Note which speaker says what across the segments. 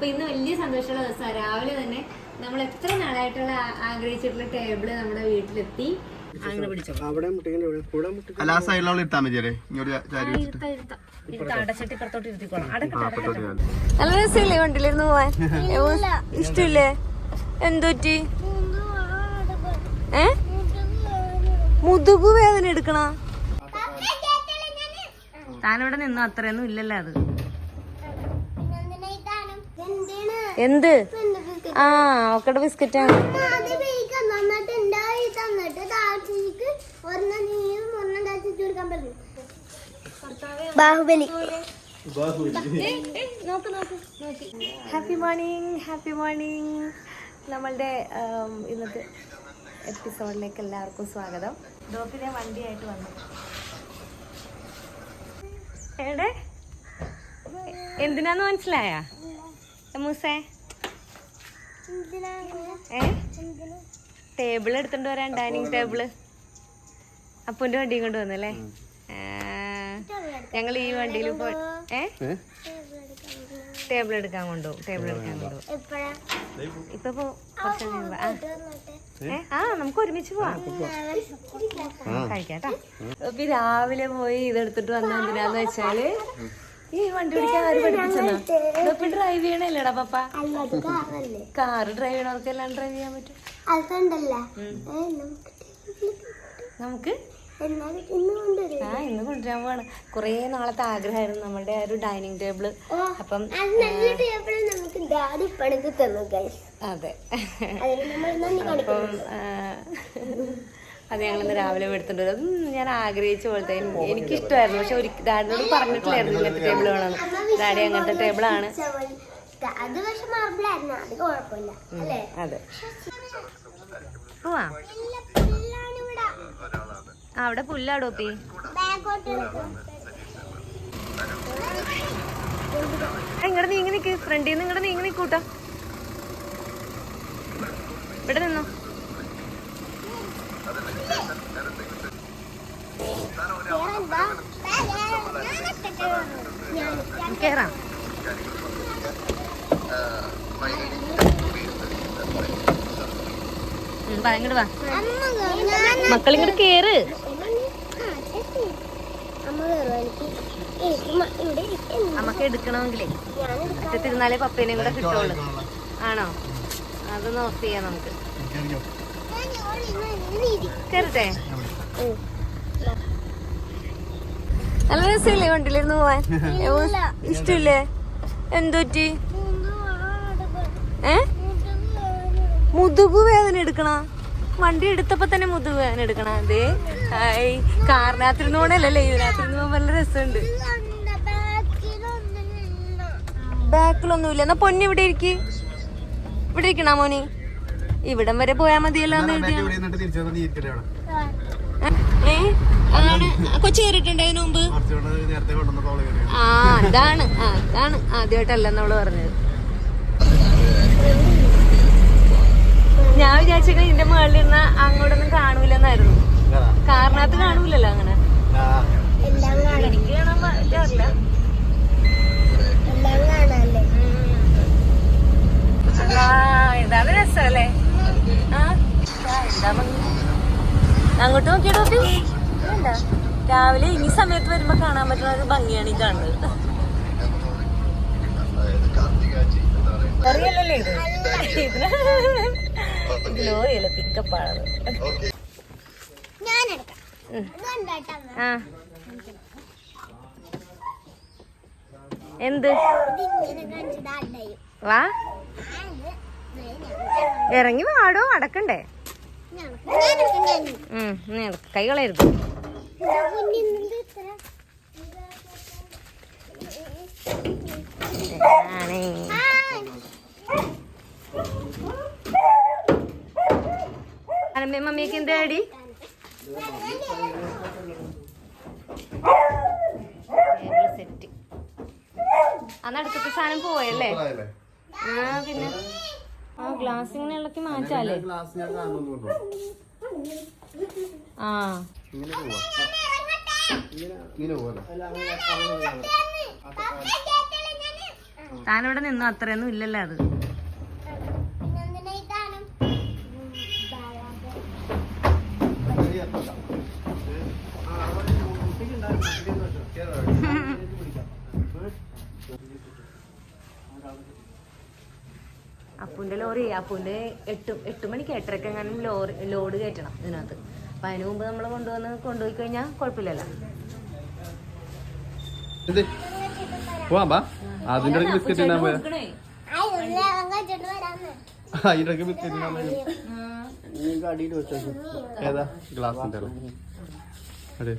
Speaker 1: അപ്പൊ ഇന്ന് വലിയ സന്തോഷമുള്ള ദിവസമാണ്. രാവിലെ തന്നെ നമ്മൾ എത്ര നാളായിട്ടുള്ള ആഗ്രഹിച്ചിട്ടുള്ള ടേബിൾ നമ്മുടെ വീട്ടിലെത്തി. നല്ല രസമില്ലേ വണ്ടിയിലിരുന്ന് പോവാൻ? ഇഷ്ടമില്ലേ? എന്തൊറ്റി ഏ? മുതുകു വേദന എടുക്കണ? താനിവിടെ നിന്നു? അത്രയൊന്നും ഇല്ലല്ലോ അത്. എന്ത്? ആ ഓക്കടെ ബിസ്ക്കറ്റാണ്.
Speaker 2: Baahubali.
Speaker 1: Happy morning happy morning നമ്മളുടെ ഇന്നത്തെ എപ്പിസോഡിലേക്ക് എല്ലാവർക്കും സ്വാഗതം. ഡോക്കിനെ വണ്ടിയായിട്ട് വന്നു. എവിടെ? എന്തിനാന്ന് മനസ്സിലായ? മൂസേ ഏ? ടേബിൾ എടുത്തോണ്ട് വരാൻ ഡൈനിങ് ടേബിൾ. അപ്പൂന്റെ വണ്ടി കൊണ്ട് വന്നല്ലേ? ഞങ്ങൾ ഈ വണ്ടിയിൽ ഏ? ടേബിൾ എടുക്കാൻ കൊണ്ടുപോകും. ടേബിൾ എടുക്കാൻ കൊണ്ടുപോകും. ഇപ്പൊ പോ. ആ ആ. നമുക്ക് ഒരുമിച്ച് പോവാം. കഴിക്കാട്ടോ അപ്പൊ ഈ രാവിലെ പോയി ഇതെടുത്തിട്ട് വന്ന എന്തിനാന്ന് വെച്ചാൽ ഈ വണ്ടി പിടിക്കാൻ ആര് പഠിപ്പിച്ചെന്നാ? ഡ്രൈവ് ചെയ്യണല്ലേടാ പപ്പ? കാറ് ഡ്രൈവ് ചെയ്യണവർക്ക് എല്ലാം ഡ്രൈവ് ചെയ്യാൻ പറ്റും. നമുക്ക് ആ ഇന്ന് കൊണ്ടുവരാൻ പോവാണ്. കുറേ നാളത്തെ ആഗ്രഹമായിരുന്നു നമ്മുടെ ആ ഒരു ഡൈനിങ് ടേബിൾ അപ്പം
Speaker 2: അതെ നല്ല ടേബിൾ ഞങ്ങൾ ഇന്ന് രാവിലെ തന്നു
Speaker 1: അതെ അത് ഞാൻ ആഗ്രഹിച്ച പോലത്തെ എനിക്ക് ഇഷ്ടമായിരുന്നു. പക്ഷെ ഒരു ഡാഡിനോട് പറഞ്ഞിട്ടില്ലായിരുന്നു ഇങ്ങനത്തെ ടേബിൾ വേണമെന്ന് ഡാഡി അങ്ങനത്തെ ടേബിളാണ്
Speaker 2: അത് അത്
Speaker 1: അതെ. അവിടെ പുല്ലാടോപ്പി
Speaker 2: ഇങ്ങോട്ട്
Speaker 1: ഇങ്ങടെ നീങ്ങി നിക്ക്. ഫ്രണ്ടിൽ നിന്ന് ഇങ്ങടെ നീങ്ങി നിക്കൂട്ടോ ഇവിടെ നിന്നോ. വാ ഇങ്ങോട്ട് വാ. മക്കൾ ഇങ്ങോട്ട് കേറ്.
Speaker 2: കയറും
Speaker 1: നമുക്ക് എടുക്കണമെങ്കിലേ. ഒറ്റത്തിരുന്നാലേ പപ്പേനെയും കൂടെ കിട്ടുള്ളൂ. ആണോ? അത് നോക്കിയാ നമുക്ക്. കയറട്ടെ നല്ല രസമില്ലേ വണ്ടിയിലിരുന്ന് പോവാൻ? ഇഷ്ടമില്ലേ എന്തുറ്റി ഏ? മുതുകു വേദന എടുക്കണ? വണ്ടി എടുത്തപ്പോ തന്നെ മുതുകു വേദന എടുക്കണ അതെ? ഹായ്. കാറിനകത്തിരുന്നോണ്ടല്ലേ ഇതിനകത്തിരുന്ന് പോകാൻ നല്ല രസമുണ്ട്.
Speaker 2: ബാക്കിലൊന്നുമില്ല.
Speaker 1: എന്നാ പൊന്നി ഇവിടെ ഇരിക്ക്. ഇവിടെ ഇരിക്കണ മോനി? ഇവിടം വരെ പോയാ മതിയല്ലോ എന്ന് എഴുതിയാണ് കൊച്ചു കയറിയിട്ടുണ്ട് അതിന് മുമ്പ്? ആ അതാണ്. അതാണ് ആദ്യമായിട്ടല്ല നമ്മൾ പറഞ്ഞത്. ഞാൻ വിചാരിച്ചത് ഇതിന്റെ മുകളിലിരുന്ന അങ്ങോട്ടൊന്നും കാണൂലെന്നായിരുന്നു. കാറിനകത്ത് കാണൂലല്ലോ അങ്ങനെ. എനിക്ക് കാണാൻ പറ്റാറില്ല ആ എന്താ അങ്ങോട്ട് നോക്കിയോ ടോപ്പി വേണ്ട രാവിലെ ഈ സമയത്ത് വരുമ്പോ കാണാൻ പറ്റുന്ന ഒരു ഭംഗിയാണ് ഈ കാണുന്നത് അറിയല്ലേ ഇത്
Speaker 2: ഗ്ലോ എടുക്കാം ഇതുണ്ടാട്ടാ
Speaker 1: എന്ത്? വാ. ഇറങ്ങി വാടോ അടക്കണ്ടേ? നീ നടക്ക്. കൈ കളയരുത്.
Speaker 2: മുന്നിൽ നിന്ന് ഇത്ര
Speaker 1: ആണേ. അനമ്മയും മമ്മിയൊക്കെ എന്താ അടി സെറ്റ് അന്ന് അടുത്തത്തെ സാധനം പോയല്ലേ ആ പിന്നെ? ആ ഗ്ലാസ് ഇങ്ങനെ ഇളക്കി മാറ്റാലേ.
Speaker 3: ഞാൻ
Speaker 1: ആ.
Speaker 3: ഇങ്ങനെ പോവാ. ഇങ്ങനെ പോവാ
Speaker 1: താനിവിടെ നിന്നു? അത്രയൊന്നും ഇല്ലല്ലോ അത്.
Speaker 2: ഈ
Speaker 1: അപ്പുന്റെ ലോറി അപ്പുന്റെ എട്ട് എട്ട് മണിക്ക് എട്ടരക്ക് എങ്ങാനും ലോറി ലോഡ് കയറ്റണം ഇതിനകത്ത്. അപ്പൊ അതിന് മുമ്പ് നമ്മൾ കൊണ്ടുവന്ന് കൊണ്ടുപോയി കഴിഞ്ഞാൽ കുഴപ്പമില്ലല്ലോ
Speaker 3: ഇടയ്ക്ക് ബിസ്ക്കറ്റ് പോയാ. ഇടയ്ക്ക് ബിസ്ക്കറ്റ് പോയാ. ഏതാ? ഗ്ലാസ് അതെ.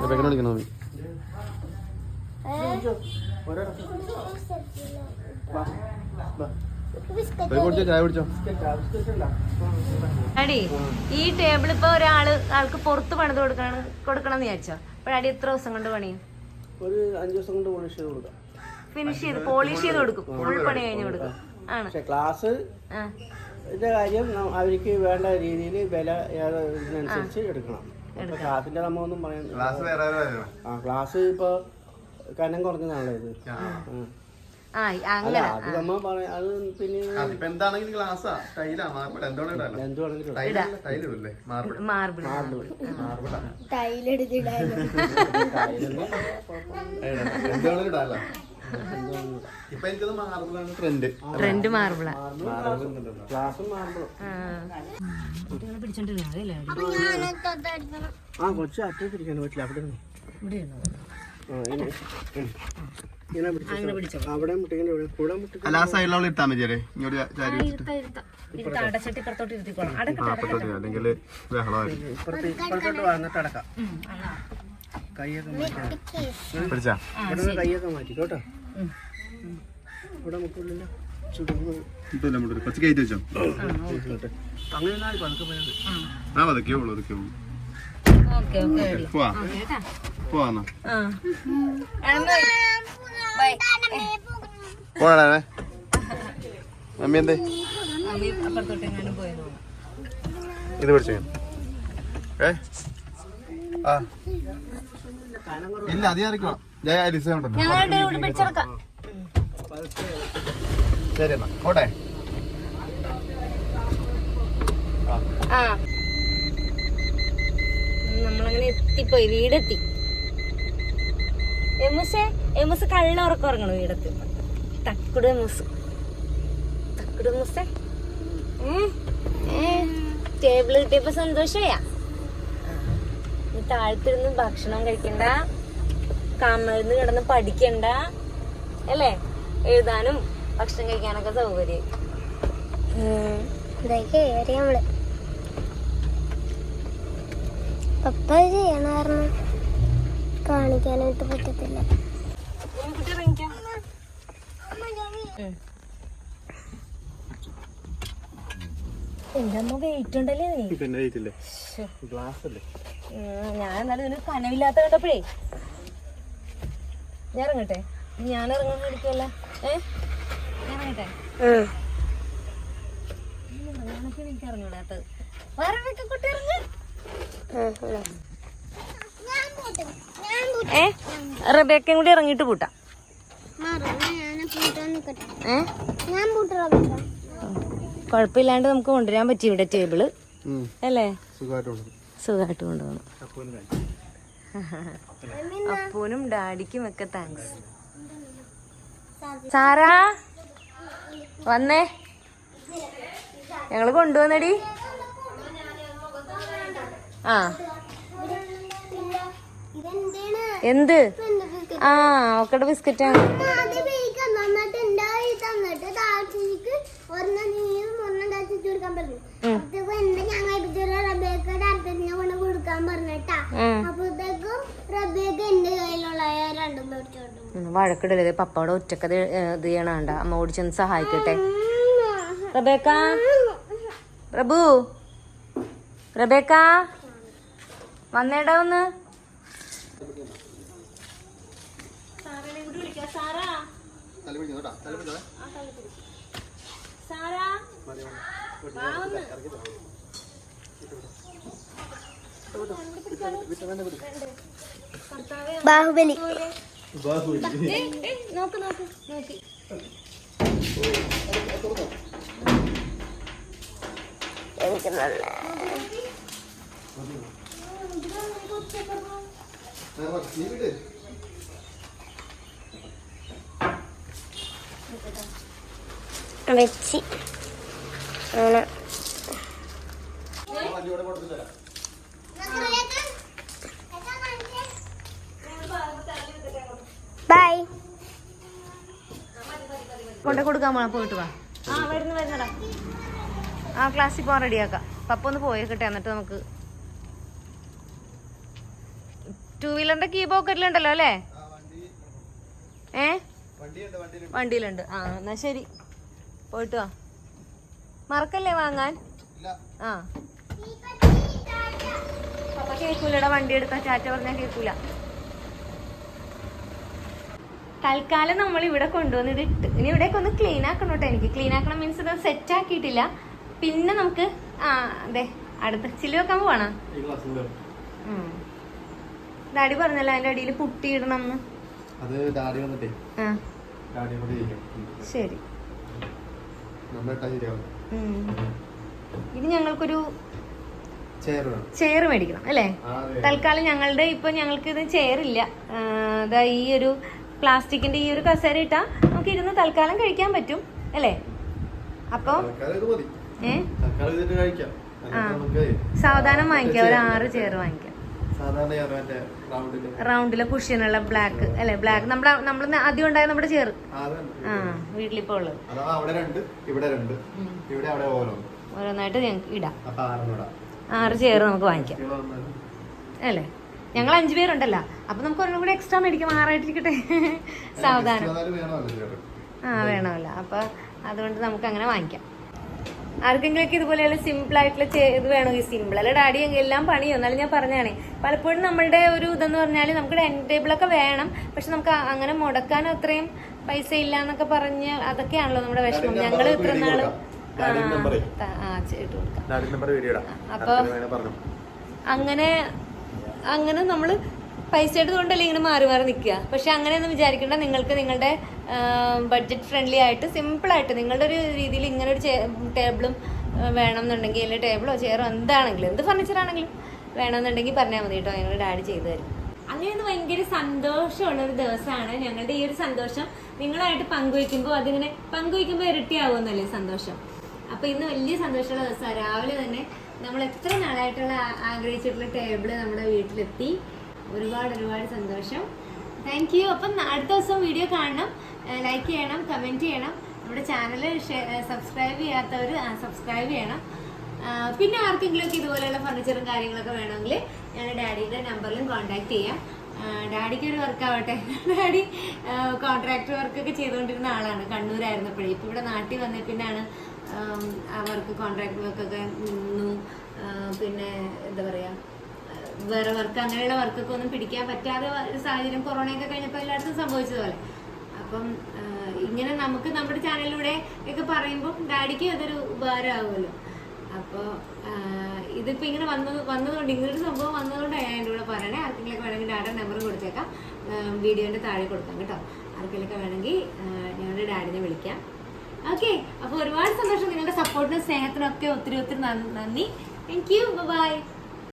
Speaker 3: വിളിക്കണോ ചായ കുടിച്ചോ?
Speaker 1: അടി ഈ ടേബിൾ ഇപ്പൊ ഒരാൾ ആൾക്ക് പുറത്ത് പണിത് കൊടുക്കണം കൊടുക്കണം എന്ന് വിചാരിച്ചോ അപ്പോഴടി എത്ര ദിവസം കൊണ്ട് പണിയും
Speaker 4: ഒരു അഞ്ച് ദിവസം കൊണ്ട് പോളിഷ് ചെയ്ത് കൊടുക്കാം.
Speaker 1: ഫിനിഷ് ചെയ്ത് പോളിഷ് ചെയ്ത് കൊടുക്കും. ഫുൾ പണി കഴിഞ്ഞ് കൊടുക്കും. ആണ്.
Speaker 4: പക്ഷെ ക്ലാസ് ഇതിന്റെ കാര്യം ന- അവർക്ക് വേണ്ട രീതിയിൽ വില ഏത് ഇതിനനുസരിച്ച് എടുക്കണം. ഇപ്പൊ ക്ലാസിന്റെ നമ്മൊന്നും പറയാൻ
Speaker 3: ക്ലാസ് വേറെ വേറെ
Speaker 4: ആ ക്ലാസ് ഇപ്പൊ കനം കുറഞ്ഞതാണല്ലോ ഇത്.
Speaker 1: ആ. അങ്ങനെ
Speaker 4: അത് നമ്മ പറയാ അത് പിന്നെ
Speaker 3: അതിപ്പോ എന്താണെങ്കിലും ഗ്ലാസ്സാ ടൈലാ മാർബിൾ മാർബിൾ
Speaker 1: മാർബിൾ
Speaker 3: മാർബിളാ ഇപ്പൊ എനിക്കത് മാർബിളാണ് ട്രെൻഡ്
Speaker 1: ട്രെൻഡ് മാർബിളാ
Speaker 4: ക്ലാസ്സും ആ. കൊച്ചു അറ്റത്തിരിക്കാൻ പറ്റില്ല അവിടെ.
Speaker 1: ഇവിടെ
Speaker 3: അല്ല ആ സൈഡിലുള്ള ഇട്ടാ മതിയല്ലേ ഇങ്ങോട്ട് ചാരി വെച്ചിട്ട്. അല്ലെങ്കിൽ ബഹളമായിരിക്കും.
Speaker 4: ഇപ്പുറത്ത് ഇപ്പുറത്തോട്ട് വന്നിട്ട് അടക്കാം. കൈയൊക്കെ മാറ്റി കേട്ടോ. ഇവിടെ
Speaker 3: മുക്കുള്ളില്ല കുറച്ച് കയറ്റി വെച്ചോ.
Speaker 4: അങ്ങനെ പതുക്കെ
Speaker 3: ആ. ഉള്ളു ഉള്ളു. പോവാ. പോവാന്നാ? പോടാ മമ്മി എന്തേ? ഇത് പിടിച്ചു. ഏ? ആ. ഇല്ല അത് ഇറക്കണം ഞാൻ ലിസ ഉണ്ടല്ലോ. ശരി എന്നാ ഓട്ടെ
Speaker 1: നമ്മളങ്ങനെ എത്തിപ്പോയി വീടെത്തി. എമുസേ എമുസ് കള്ള ഉറക്കം ഉറങ്ങണം വീടത്ത് തക്കുട് എമുസ്. തക്കുട് മുസെ ടേബിൾ കിട്ടിയപ്പോ സന്തോഷയാ? താഴത്തിരുന്ന് ഭക്ഷണം കഴിക്കണ്ട. കമഴ്ന്ന് കിടന്ന് പഠിക്കണ്ട. അല്ലേ? എഴുതാനും ഭക്ഷണം കഴിക്കാനൊക്കെ സൗകര്യം.
Speaker 2: പപ്പ ചെയ്യണ കാണിക്കാനായിട്ട് പറ്റത്തില്ല.
Speaker 1: എന്റെ അമ്മ വെയിറ്റ് ഉണ്ടല്ലേ നീ?
Speaker 3: പിന്നെ വെയിറ്റ്
Speaker 1: ഇല്ലേ?
Speaker 4: ഗ്ലാസ് അല്ലേ?
Speaker 1: ഞാൻ എന്നാലും ഇതിന് കനവില്ലാത്ത കണ്ടപ്പോഴേ. ഞാൻ ഇറങ്ങട്ടെ. ഞാൻ ഇറങ്ങാൻ വിളിക്കല്ല. ഏ? ഞാൻ ഇറങ്ങട്ടെ. എനിക്ക് വേറെ കുട്ടി ഇറങ്ങ്. ഏ? റബേക്കയും കൂടി ഇറങ്ങിയിട്ട് പൂട്ടാം.
Speaker 2: കൊഴപ്പില്ലാണ്ട്
Speaker 1: ഏ? കുഴപ്പമില്ലാണ്ട് നമുക്ക് കൊണ്ടുവരാൻ പറ്റി ഇവിടെ ടേബിൾ. അല്ലേ? സുഖമായിട്ട് കൊണ്ടുപോകണം
Speaker 4: അപ്പോന്
Speaker 1: ഡാഡിക്കും ഒക്കെ താങ്ക്സ് സാറാ? വന്നേ. ഞങ്ങൾ കൊണ്ടുവന്നടി. ആ. എന്ത്? ആ ഓക്കട ബിസ്ക്കറ്റാണ് വഴക്കിടല്ലേ പപ്പയുടെ ഒറ്റക്കത് ഇത് ചെയ്യണണ്ട. അമ്മ ഓടിച്ചൊന്ന് ചെന്ന് സഹായിക്കട്ടെ. റബേക്ക? പ്രഭു റബേക്ക? വന്നേടാ ഒന്ന്.
Speaker 3: തല പിടിക്കുന്നു കേട്ടോ? തല പിടിച്ചോ
Speaker 1: സാറാ?
Speaker 2: ബാഹുബലി.
Speaker 1: നോക്ക് നോക്ക് നോക്കി. എനിക്ക് നല്ല
Speaker 2: വെച്ച്. അങ്ങനെ. ബൈ
Speaker 1: കൊണ്ടേ കൊടുക്കാൻ പോണ പോയിട്ട് വാ. ആ വരുന്നു വരുന്നടാ. ആ ക്ലാസ്സിൽ പോകാൻ റെഡിയാക്കാം പപ്പ ഒന്ന് പോയേക്കട്ടെ എന്നിട്ട് നമുക്ക് ടൂ വീലറിന്റെ കീ പോക്കറ്റിലുണ്ടല്ലോ അല്ലേ? ഏ? വണ്ടിയിലുണ്ട്. ആ എന്നാ ശരി. പോയിട്ട് വാ. മറക്കല്ലേ വാങ്ങാൻ? ആ. പപ്പ കേൾക്കൂലടാ വണ്ടി എടുത്താ. ചാറ്റ പറഞ്ഞാൽ കേൾക്കൂല. തൽക്കാലം നമ്മൾ ഇവിടെ കൊണ്ടുവന്ന് ഇത് ഇട്ട് ഇനി ഇവിടേക്ക് ഒന്ന് ക്ലീൻ ആക്കണം കേട്ടോ എനിക്ക്. ക്ലീൻ ആക്കണം മീൻസ് ഇത് സെറ്റ് ആക്കിയിട്ടില്ല. പിന്നെ നമുക്ക് ആ അതെ അടുത്ത ചില്ലി വെക്കാൻ പോവാണോ? ഡാഡി പറഞ്ഞല്ലോ അതിന്റെ അടിയിൽ പുട്ടി ഇടണം എന്ന്.
Speaker 3: അത് ഡാഡി വന്നിട്ടേ.
Speaker 1: ശരി. ഇനി ഞങ്ങൾക്കൊരു
Speaker 3: ചെയർ
Speaker 1: മേടിക്കണം അല്ലേ. തൽക്കാലം ഞങ്ങളുടെ ഇപ്പൊ ഞങ്ങൾക്ക് ഇത് ചെയറില്ല അതാ ഈ ഒരു പ്ലാസ്റ്റിക്കിന്റെ ഈ ഒരു കസേര ഇട്ടാ നമുക്ക് ഇരുന്ന് തൽക്കാലം കഴിക്കാൻ പറ്റും അല്ലേ? അപ്പൊ സാവധാനം വാങ്ങിക്കാം. ഒരു ആറ്. ചെയർ വാങ്ങിക്കാം. റൗണ്ടിൽ കുഷ്യനുള്ള ബ്ലാക്ക് അല്ലെ ബ്ലാക്ക് നമ്മുടെ നമ്മൾ ആദ്യം ഉണ്ടായ നമ്മുടെ ചേർ
Speaker 3: ആ,
Speaker 1: വീട്ടിലിപ്പോ ഉള്ളത്. ഓരോന്നായിട്ട് ഞങ്ങൾക്ക് ഇടാം. ആറ് ചെയർ നമുക്ക് വാങ്ങിക്കാം. അല്ലേ? ഞങ്ങൾ അഞ്ചു പേരുണ്ടല്ലോ. അപ്പൊ നമുക്ക് ഒരെണ്ണം കൂടെ എക്സ്ട്രാ മേടിക്കാം. ആറായിട്ടിരിക്കട്ടെ. സാവധാനം. ആ വേണമല്ലോ. അപ്പൊ അതുകൊണ്ട് നമുക്ക് അങ്ങനെ വാങ്ങിക്കാം. ആർക്കെങ്കിലൊക്കെ ഇതുപോലെയുള്ള സിമ്പിൾ ആയിട്ടുള്ള ചെയ്ത് വേണോ? വേണമെങ്കിൽ സിമ്പിൾ അല്ല ഡാഡി എല്ലാം പണിയോ? എന്നാലും ഞാൻ പറഞ്ഞാണ് പലപ്പോഴും നമ്മളുടെ ഒരു ഇതെന്ന് പറഞ്ഞാൽ നമുക്ക് ഡൈനിങ് ടേബിളൊക്കെ വേണം പക്ഷെ നമുക്ക് അങ്ങനെ മുടക്കാൻ അത്രയും പൈസ ഇല്ല എന്നൊക്കെ പറഞ്ഞ് അതൊക്കെയാണല്ലോ നമ്മുടെ വിഷമം. ഞങ്ങൾ ഇത്ര
Speaker 3: നാൾ
Speaker 1: അപ്പൊ- അങ്ങനെ അങ്ങനെ നമ്മൾ പൈസ എടുത്തുകൊണ്ടല്ലേ ഇങ്ങനെ മാറി മാറി നിൽക്കുക പക്ഷെ അങ്ങനെയൊന്നും വിചാരിക്കേണ്ട. നിങ്ങൾക്ക് നിങ്ങളുടെ ബഡ്ജറ്റ് ഫ്രണ്ട്ലി ആയിട്ട് സിമ്പിളായിട്ട് നിങ്ങളുടെ ഒരു രീതിയിൽ ഇങ്ങനെ ഒരു ടേബിളും വേണം എന്നുണ്ടെങ്കിൽ അല്ലെങ്കിൽ ടേബിളോ ചെയറോ എന്താണെങ്കിലും എന്ത് ഫർണിച്ചർ ആണെങ്കിലും വേണമെന്നുണ്ടെങ്കിൽ പറഞ്ഞാൽ മതി കേട്ടോ. ഞങ്ങൾ ഡാഡി ചെയ്തു തരും അങ്ങനെ ഭയങ്കര സന്തോഷമുള്ള ഒരു ദിവസമാണ്. ഞങ്ങളുടെ ഈ ഒരു സന്തോഷം നിങ്ങളായിട്ട് പങ്കുവയ്ക്കുമ്പോൾ അതിങ്ങനെ പങ്കുവയ്ക്കുമ്പോൾ ഇരട്ടിയാവുമെന്നല്ലേ സന്തോഷം? അപ്പോൾ ഇന്ന് വലിയ സന്തോഷമുള്ള ദിവസമാണ്. രാവിലെ തന്നെ നമ്മൾ എത്ര നാളായിട്ടുള്ള ആഗ്രഹിച്ചിട്ടുള്ള ടേബിൾ നമ്മുടെ വീട്ടിലെത്തി. ഒരുപാട് ഒരുപാട് സന്തോഷം. താങ്ക് യു അപ്പം അടുത്ത ദിവസം വീഡിയോ കാണണം. ലൈക്ക് ചെയ്യണം കമന്റ് ചെയ്യണം. നമ്മുടെ ചാനൽ സബ്സ്ക്രൈബ് ചെയ്യാത്തവർ സബ്സ്ക്രൈബ് ചെയ്യണം. പിന്നെ ആർക്കെങ്കിലുമൊക്കെ ഇതുപോലെയുള്ള ഫർണിച്ചറും കാര്യങ്ങളൊക്കെ വേണമെങ്കിൽ ഞാൻ ഡാഡിയുടെ നമ്പറിലും കോൺടാക്ട് ചെയ്യാം. ഡാഡിക്ക് ഒരു വർക്ക് ആവട്ടെ. ഡാഡി കോൺട്രാക്ടർ വർക്കൊക്കെ ചെയ്തുകൊണ്ടിരുന്ന ആളാണ്. കണ്ണൂരായിരുന്നപ്പോഴേ. ഇപ്പം ഇവിടെ നാട്ടിൽ വന്നേ പിന്നാണ് അവർക്ക് വർക്ക് കോൺട്രാക്ട് വർക്കൊക്കെ നിന്നു. പിന്നെ എന്താ പറയുക വേറെ വർക്ക് അങ്ങനെയുള്ള വർക്കൊക്കെ ഒന്നും പിടിക്കാൻ പറ്റാതെ ഒരു സാഹചര്യം കൊറോണയൊക്കെ കഴിഞ്ഞപ്പോൾ എല്ലായിടത്തും സംഭവിച്ചതുപോലെ. അപ്പം ഇങ്ങനെ നമുക്ക് നമ്മുടെ ചാനലിലൂടെ ഒക്കെ പറയുമ്പോൾ ഡാഡിക്ക് അതൊരു ഉപകാരമാകുമല്ലോ അപ്പോൾ ഇതിപ്പോൾ ഇങ്ങനെ വന്നത് വന്നതുകൊണ്ട് ഇങ്ങനൊരു സംഭവം വന്നതുകൊണ്ടാണ് ഞാൻ എന്റെ കൂടെ പറയണേ. ആർക്കെങ്കിലൊക്കെ വേണമെങ്കിൽ ഡാഡ നമ്പർ കൊടുത്തേക്കാം. വീഡിയോന്റെ താഴെ കൊടുക്കാം കേട്ടോ. ആർക്കെങ്കിലൊക്കെ വേണമെങ്കിൽ ഞങ്ങളുടെ ഡാഡിനെ വിളിക്കാം. ഓക്കെ അപ്പോൾ ഒരുപാട് സന്തോഷം. നിങ്ങളുടെ സപ്പോർട്ടിനും സ്നേഹത്തിനും ഒക്കെ ഒത്തിരി ഒത്തിരി നന്ദി. Thank you by